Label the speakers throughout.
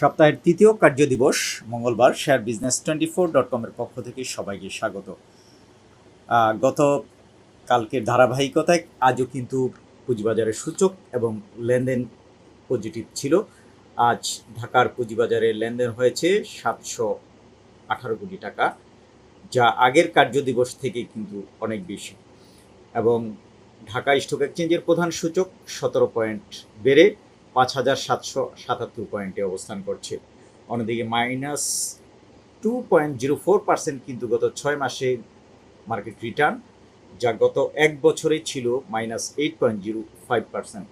Speaker 1: সপ্তাহের তৃতীয় কার্যদিবস মঙ্গলবার share business twenty four dot কমের পক্ষ থেকে সবাইকে স্বাগত গত কালকের ধারাবাহিকতায় আজও কিন্তু পুঁজিবাজারের সূচক এবং লেনদেন পজিটিভ ছিল আজ ঢাকার পুঁজিবাজারে লেনদেন হয়েছে সাতশো আঠারো কোটি টাকা যা আগের কার্যদিবস থেকে কিন্তু অনেক বেশি এবং ঢাকা স্টক এক্সচেঞ্জের প্রধান সূচক সতেরো পয়েন্ট বেড়ে পাঁচ হাজার সাতশো সাতাত্তর পয়েন্টে অবস্থান করছে অন্যদিকে minus two point zero four percent কিন্তু গত ছয় মাসে মার্কেট রিটার্ন যা গত এক বছরে ছিল minus eight point zero five percent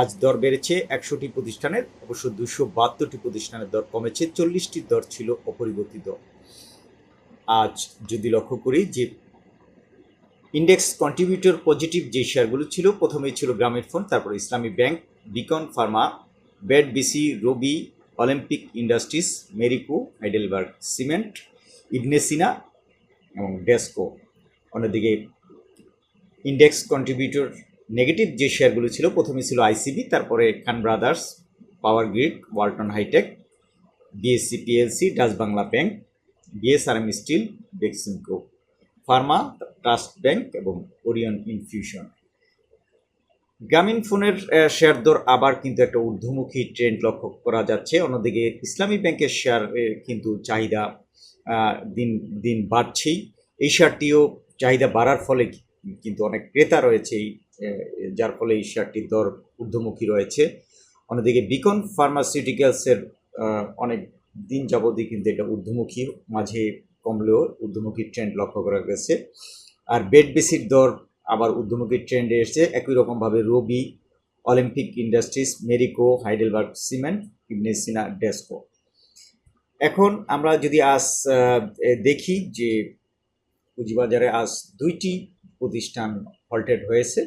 Speaker 1: আজ দর বেড়েছে একশোটি প্রতিষ্ঠানের অবশ্য দুশো বাহাত্তরটি প্রতিষ্ঠানের দর কমেছে চল্লিশটি দর ছিল অপরিবর্তিত আজ যদি লক্ষ্য করি যে ইন্ডেক্স কন্ট্রিবিউটর পজিটিভ যে শেয়ারগুলো ছিল প্রথমেই ছিল গ্রামের ফোন তারপর ইসলামী ব্যাংক বিকন ফার্মা বেড বিসি Robi Olympic industries Marico Heidelberg cement Ibnsina এবং ডেস্কো অন্যদিকে ইন্ডেক্স কন্ট্রিবিউটর নেগেটিভ যে শেয়ারগুলো ছিল প্রথমে ছিল আইসিবি তারপরে Khan brothers power grid Walton hitech BSC PLC Dutch Bangla bank BSRM steel ডেক্সিনকো ফার্মা ট্রাস্ট ব্যাংক এবং ওরিয়ন ইনফিউশন গ্রামীণ ফোনের শেয়ার দর আবার কিন্তু একটা ঊর্ধ্বমুখী ট্রেন্ড লক্ষ্য করা যাচ্ছে অন্যদিকে ইসলামী ব্যাংকের শেয়ার কিন্তু চাহিদা দিন দিন বাড়ছেই এই শেয়ারটিও চাহিদা বাড়ার ফলে কিন্তু অনেক ক্রেতা রয়েছে যার ফলে এই শেয়ারটির দর ঊর্ধ্বমুখী রয়েছে অন্যদিকে বিকন ফার্মাসিউটিক্যালসের অনেক দিন যাবতই কিন্তু এটা ঊর্ধ্বমুখী মাঝে কমলেও ঊর্ধ্বমুখী ট্রেন্ড লক্ষ্য করা গেছে আর বেড বেসির দর আবার উদ্যমুখী ট্রেন্ডে এসছে একই রকমভাবে Robi Olympic industries Marico Heidelberg cement Ibnsina DESCO এখন আমরা যদি আজ দেখি যে পুঁজিবাজারে আজ দুইটি প্রতিষ্ঠান হল্টেড হয়েছে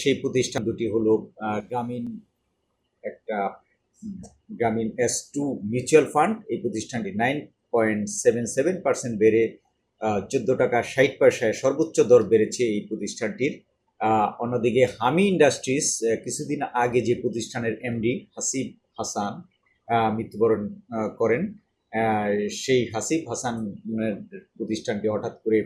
Speaker 1: সেই প্রতিষ্ঠান দুটি হলো গ্রামীণ একটা গ্রামীণ এস টু মিউচুয়াল ফান্ড এই প্রতিষ্ঠানটি nine point seven seven percent বেড়ে চোদ্দো টাকা ষাট পয়সায় সর্বোচ্চ দর বেড়েছে এই প্রতিষ্ঠানটির অন্যদিকে হামি ইন্ডাস্ট্রিজ কিছুদিন আগে যে প্রতিষ্ঠানের এমডি হাসিব হাসান মৃত্যুবরণ করেন সেই হাসিব হাসান প্রতিষ্ঠানটি হঠাৎ করে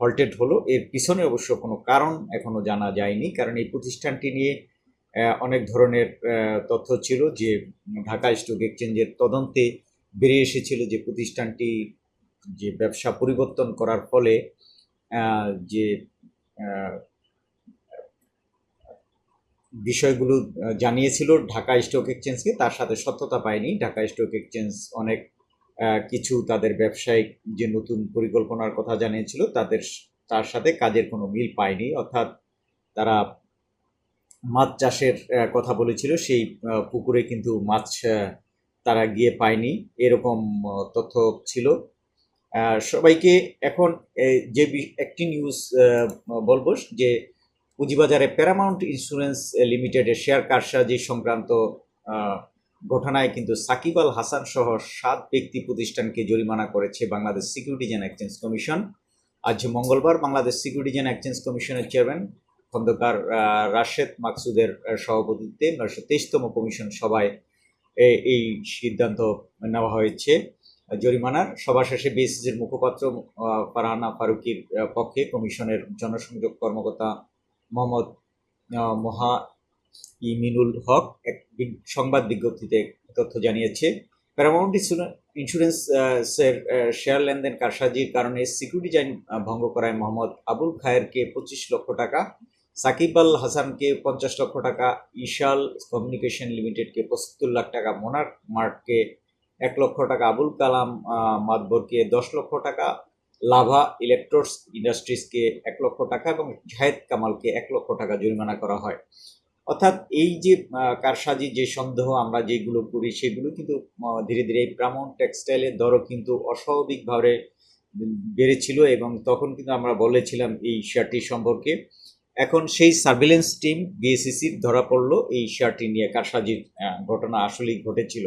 Speaker 1: হল্টেড হলো এর পিছনে অবশ্য কোনো কারণ এখনও জানা যায়নি কারণ এই প্রতিষ্ঠানটি নিয়ে অনেক ধরনের তথ্য ছিল যে ঢাকা স্টক এক্সচেঞ্জের তদন্তে বেরিয়ে এসেছিল যে প্রতিষ্ঠানটি যে ব্যবসা পরিবর্তন করার ফলে যে বিষয়গুলো জানিয়েছিল ঢাকা স্টক এক্সচেঞ্জকে তার সাথে সত্যতা পায়নি ঢাকা স্টক এক্সচেঞ্জ অনেক কিছু তাদের ব্যবসায়িক যে নতুন পরিকল্পনার কথা জানিয়েছিল তাদের তার সাথে কাজের কোনো মিল পায়নি অর্থাৎ তারা মাছ চাষের কথা বলেছিল সেই পুকুরে কিন্তু মাছ তারা গিয়ে পায়নি এরকম তথ্য ছিল সবাইকে এখন যে একটি নিউজ বলবো যে পুঁজিবাজারে প্যারামাউন্ট ইন্স্যুরেন্স লিমিটেডের শেয়ার কারসাজি সংক্রান্ত ঘটনায় কিন্তু সাকিব আল হাসান সহ সাত ব্যক্তি প্রতিষ্ঠানকে জরিমানা করেছে Bangladesh securities and exchange commission আজ মঙ্গলবার বাংলাদেশ সিকিউরিটিজ অ্যান্ড এক্সচেঞ্জ কমিশনের চেয়ারম্যান খন্দকার রাশেদ মাকসুদের সভাপতিত্বে নয়শো তেইশতম কমিশন সভায় এই সিদ্ধান্ত নেওয়া হয়েছে জরিমানার সভা শেষে বিএসিসির মুখপাত্র ফারহানা ফারুকির পক্ষে কমিশনের জনসংযোগ কর্মকর্তা মোহাম্মদ মোহা ইমিনুল হক এক সংবাদ বিজ্ঞপ্তিতে তথ্য জানিয়েছে প্যারামাউন্ট ইন্স্যুরেন্সের শেয়ার লেনদেন কারসাজির কারণে সিকিউরিটি আইন ভঙ্গ করায় মোহাম্মদ আবুল খায়েরকে পঁচিশ লক্ষ টাকা সাকিব আল হাসানকে পঞ্চাশ লক্ষ টাকা ইশাল কমিউনিকেশন লিমিটেডকে পঁচাত্তর লাখ টাকা মোনার মার্ককে এক লক্ষ টাকা আবুল কালাম মাতবরকে দশ লক্ষ টাকা লাভা ইলেকট্রোস ইন্ডাস্ট্রিজকে এক লক্ষ টাকা এবং জাহেদ কামালকে এক লক্ষ টাকা জরিমানা করা হয় অর্থাৎ এই যে কারসাজি যে সন্দেহ আমরা যেগুলো করি সেগুলো কিন্তু ধীরে ধীরে এই প্রামণ টেক্সটাইলের দরও কিন্তু অস্বাভাবিকভাবে বেড়েছিল এবং তখন কিন্তু আমরা বলেছিলাম এই শেয়ারটি সম্পর্কে এখন সেই সার্ভিলেন্স টিম বিএসিসির ধরা পড়লো এই শেয়ারটি নিয়ে কারসাজির ঘটনা আসলেই ঘটেছিল